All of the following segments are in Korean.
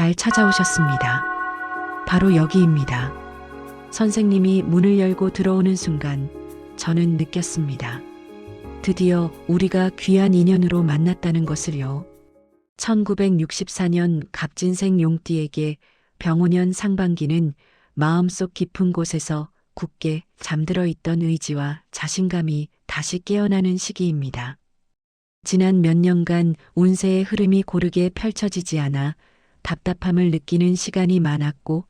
잘 찾아오셨습니다. 바로 여기입니다. 선생님이 문을 열고 들어오는 순간 저는 느꼈습니다. 드디어 우리가 귀한 인연으로 만났다는 것을요. 1964년 갑진생 용띠에게 병오년 상반기는 마음속 깊은 곳에서 굳게 잠들어 있던 의지와 자신감이 다시 깨어나는 시기입니다. 지난 몇 년간 운세의 흐름이 고르게 펼쳐지지 않아 답답함을 느끼는 시간이 많았고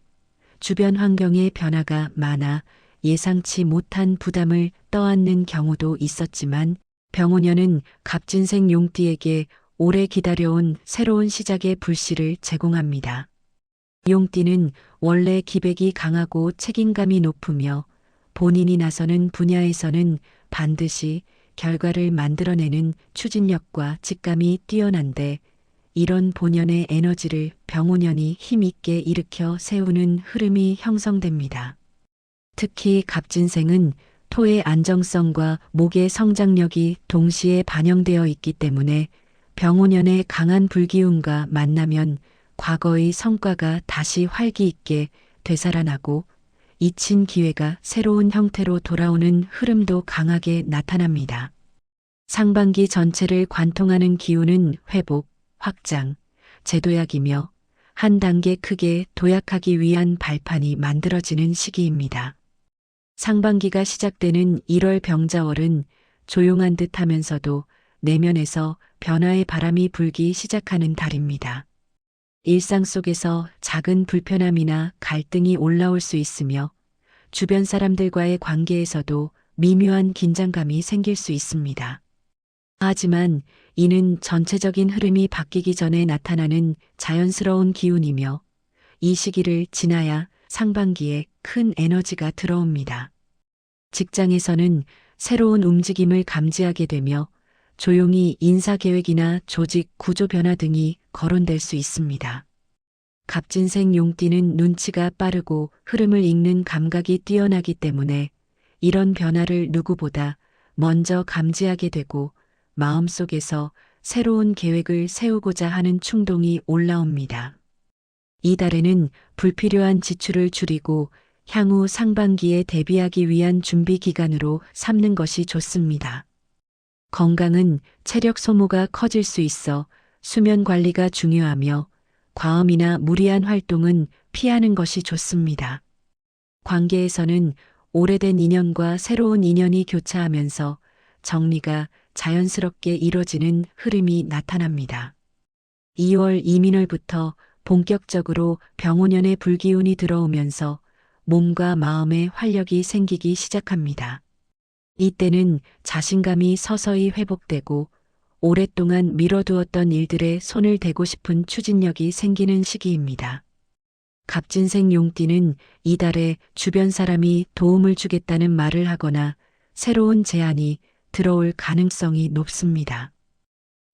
주변 환경의 변화가 많아 예상치 못한 부담을 떠안는 경우도 있었지만 병오년은 갑진생 용띠에게 오래 기다려온 새로운 시작의 불씨를 제공합니다. 용띠는 원래 기백이 강하고 책임감이 높으며 본인이 나서는 분야에서는 반드시 결과를 만들어내는 추진력과 직감이 뛰어난데 이런 본연의 에너지를 병오년이 힘있게 일으켜 세우는 흐름이 형성됩니다. 특히 갑진생은 토의 안정성과 목의 성장력이 동시에 반영되어 있기 때문에 병오년의 강한 불기운과 만나면 과거의 성과가 다시 활기 있게 되살아나고 잊힌 기회가 새로운 형태로 돌아오는 흐름도 강하게 나타납니다. 상반기 전체를 관통하는 기운은 회복, 확장, 재도약이며 한 단계 크게 도약하기 위한 발판이 만들어지는 시기입니다. 상반기가 시작되는 1월 병자월은 조용한 듯 하면서도 내면에서 변화의 바람이 불기 시작하는 달입니다. 일상 속에서 작은 불편함이나 갈등이 올라올 수 있으며 주변 사람들과의 관계에서도 미묘한 긴장감이 생길 수 있습니다. 하지만 이는 전체적인 흐름이 바뀌기 전에 나타나는 자연스러운 기운이며 이 시기를 지나야 상반기에 큰 에너지가 들어옵니다. 직장에서는 새로운 움직임을 감지하게 되며 조용히 인사 계획이나 조직 구조 변화 등이 거론될 수 있습니다. 갑진생 용띠는 눈치가 빠르고 흐름을 읽는 감각이 뛰어나기 때문에 이런 변화를 누구보다 먼저 감지하게 되고 마음속에서 새로운 계획을 세우고자 하는 충동이 올라옵니다. 이달에는 불필요한 지출을 줄이고 향후 상반기에 대비하기 위한 준비 기간으로 삼는 것이 좋습니다. 건강은 체력 소모가 커질 수 있어 수면 관리가 중요하며 과음이나 무리한 활동은 피하는 것이 좋습니다. 관계에서는 오래된 인연과 새로운 인연이 교차하면서 정리가 자연스럽게 이뤄지는 흐름이 나타납니다. 2월 이민월부터 본격적으로 병오년의 불기운이 들어오면서 몸과 마음에 활력이 생기기 시작합니다. 이때는 자신감이 서서히 회복되고 오랫동안 미뤄두었던 일들에 손을 대고 싶은 추진력이 생기는 시기입니다. 갑진생 용띠는 이달에 주변 사람이 도움을 주겠다는 말을 하거나 새로운 제안이 들어올 가능성이 높습니다.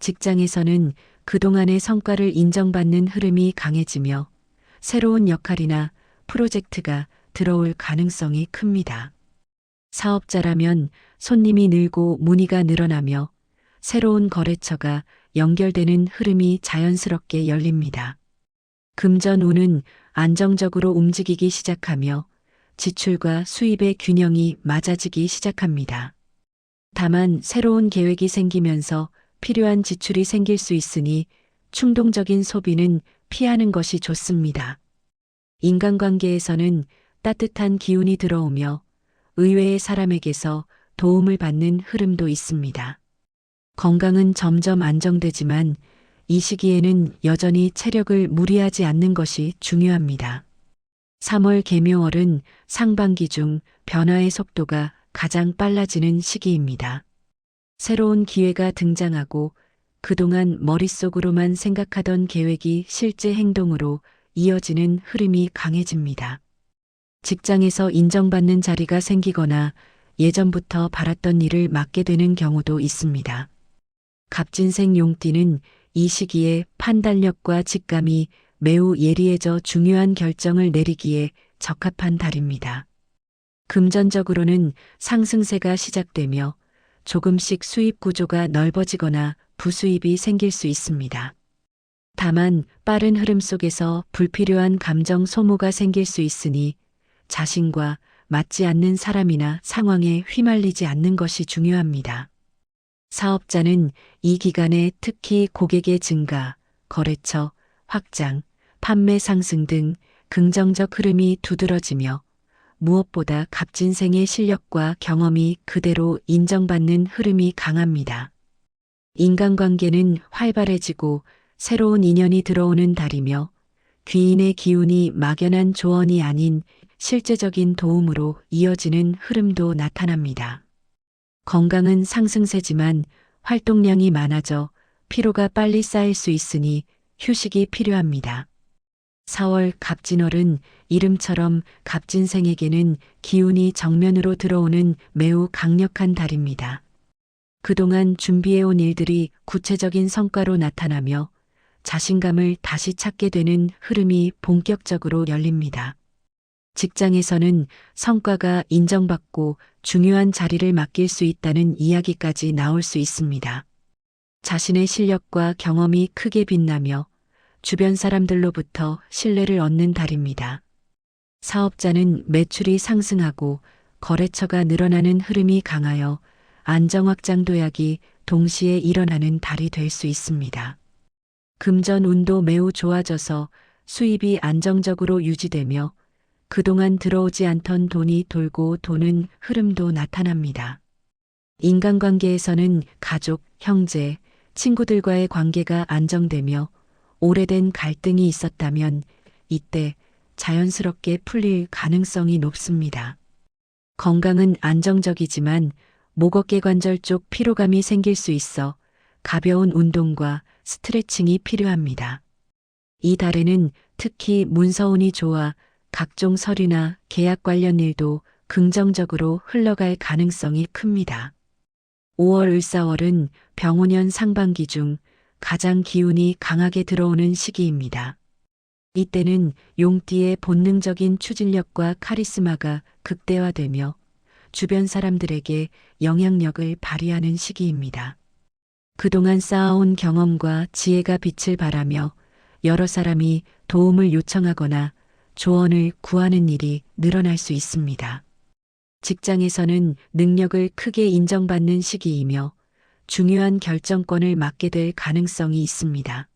직장에서는 그동안의 성과를 인정받는 흐름이 강해지며 새로운 역할이나 프로젝트가 들어올 가능성이 큽니다. 사업자라면 손님이 늘고 문의가 늘어나며 새로운 거래처가 연결되는 흐름이 자연스럽게 열립니다. 금전운은 안정적으로 움직이기 시작하며 지출과 수입의 균형이 맞아지기 시작합니다. 다만 새로운 계획이 생기면서 필요한 지출이 생길 수 있으니 충동적인 소비는 피하는 것이 좋습니다. 인간관계에서는 따뜻한 기운이 들어오며 의외의 사람에게서 도움을 받는 흐름도 있습니다. 건강은 점점 안정되지만 이 시기에는 여전히 체력을 무리하지 않는 것이 중요합니다. 3월 개묘월은 상반기 중 변화의 속도가 가장 빨라지는 시기입니다. 새로운 기회가 등장하고 그동안 머릿속으로만 생각하던 계획이 실제 행동으로 이어지는 흐름이 강해집니다. 직장에서 인정받는 자리가 생기거나 예전부터 바랐던 일을 맡게 되는 경우도 있습니다. 갑진생 용띠는 이 시기에 판단력과 직감이 매우 예리해져 중요한 결정을 내리기에 적합한 달입니다. 금전적으로는 상승세가 시작되며 조금씩 수입 구조가 넓어지거나 부수입이 생길 수 있습니다. 다만 빠른 흐름 속에서 불필요한 감정 소모가 생길 수 있으니 자신과 맞지 않는 사람이나 상황에 휘말리지 않는 것이 중요합니다. 사업자는 이 기간에 특히 고객의 증가, 거래처, 확장, 판매 상승 등 긍정적 흐름이 두드러지며 무엇보다 갑진생의 실력과 경험이 그대로 인정받는 흐름이 강합니다. 인간관계는 활발해지고 새로운 인연이 들어오는 달이며 귀인의 기운이 막연한 조언이 아닌 실제적인 도움으로 이어지는 흐름도 나타납니다. 건강은 상승세지만 활동량이 많아져 피로가 빨리 쌓일 수 있으니 휴식이 필요합니다. 4월 갑진월은 이름처럼 갑진생에게는 기운이 정면으로 들어오는 매우 강력한 달입니다. 그동안 준비해온 일들이 구체적인 성과로 나타나며 자신감을 다시 찾게 되는 흐름이 본격적으로 열립니다. 직장에서는 성과가 인정받고 중요한 자리를 맡길 수 있다는 이야기까지 나올 수 있습니다. 자신의 실력과 경험이 크게 빛나며 주변 사람들로부터 신뢰를 얻는 달입니다. 사업자는 매출이 상승하고 거래처가 늘어나는 흐름이 강하여 안정 확장 도약이 동시에 일어나는 달이 될 수 있습니다. 금전 운도 매우 좋아져서 수입이 안정적으로 유지되며 그동안 들어오지 않던 돈이 돌고 도는 흐름도 나타납니다. 인간관계에서는 가족, 형제, 친구들과의 관계가 안정되며 오래된 갈등이 있었다면 이때 자연스럽게 풀릴 가능성이 높습니다. 건강은 안정적이지만 목어깨 관절 쪽 피로감이 생길 수 있어 가벼운 운동과 스트레칭이 필요합니다. 이 달에는 특히 문서운이 좋아 각종 서류나 계약 관련 일도 긍정적으로 흘러갈 가능성이 큽니다. 5월 을사월은 병오년 상반기 중 가장 기운이 강하게 들어오는 시기입니다. 이때는 용띠의 본능적인 추진력과 카리스마가 극대화되며 주변 사람들에게 영향력을 발휘하는 시기입니다. 그동안 쌓아온 경험과 지혜가 빛을 발하며 여러 사람이 도움을 요청하거나 조언을 구하는 일이 늘어날 수 있습니다. 직장에서는 능력을 크게 인정받는 시기이며 중요한 결정권을 맡게 될 가능성이 있습니다.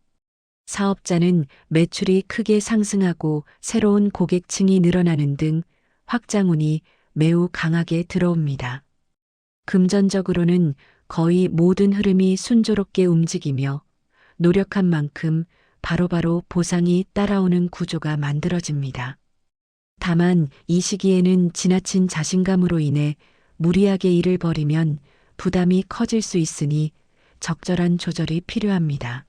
사업자는 매출이 크게 상승하고 새로운 고객층이 늘어나는 등 확장운이 매우 강하게 들어옵니다. 금전적으로는 거의 모든 흐름이 순조롭게 움직이며 노력한 만큼 바로바로 보상이 따라오는 구조가 만들어집니다. 다만 이 시기에는 지나친 자신감으로 인해 무리하게 일을 벌이면 부담이 커질 수 있으니 적절한 조절이 필요합니다.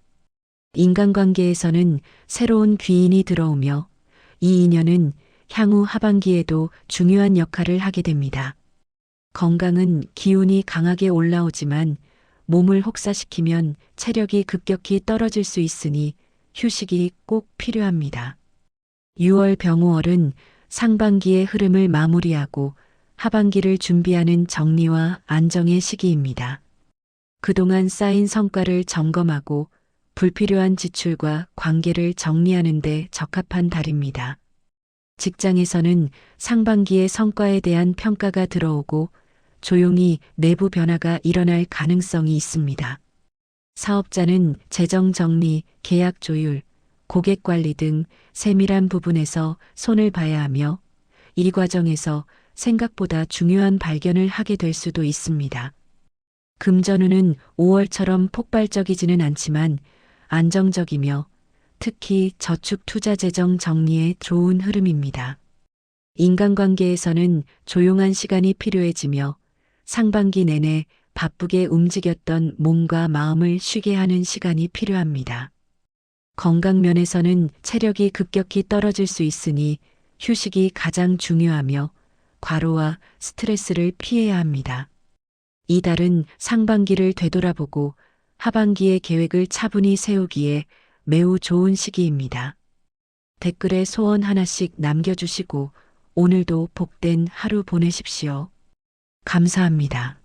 인간관계에서는 새로운 귀인이 들어오며 이 인연은 향후 하반기에도 중요한 역할을 하게 됩니다. 건강은 기운이 강하게 올라오지만 몸을 혹사시키면 체력이 급격히 떨어질 수 있으니 휴식이 꼭 필요합니다. 6월 병호월은 상반기의 흐름을 마무리하고 하반기를 준비하는 정리와 안정의 시기입니다. 그동안 쌓인 성과를 점검하고 불필요한 지출과 관계를 정리하는 데 적합한 달입니다. 직장에서는 상반기의 성과에 대한 평가가 들어오고 조용히 내부 변화가 일어날 가능성이 있습니다. 사업자는 재정 정리, 계약 조율, 고객 관리 등 세밀한 부분에서 손을 봐야 하며 이 과정에서 생각보다 중요한 발견을 하게 될 수도 있습니다. 금전운은 5월처럼 폭발적이지는 않지만 안정적이며 특히 저축 투자 재정 정리에 좋은 흐름입니다. 인간관계에서는 조용한 시간이 필요해지며 상반기 내내 바쁘게 움직였던 몸과 마음을 쉬게 하는 시간이 필요합니다. 건강 면에서는 체력이 급격히 떨어질 수 있으니 휴식이 가장 중요하며 과로와 스트레스를 피해야 합니다. 이달은 상반기를 되돌아보고 하반기의 계획을 차분히 세우기에 매우 좋은 시기입니다. 댓글에 소원 하나씩 남겨주시고 오늘도 복된 하루 보내십시오. 감사합니다.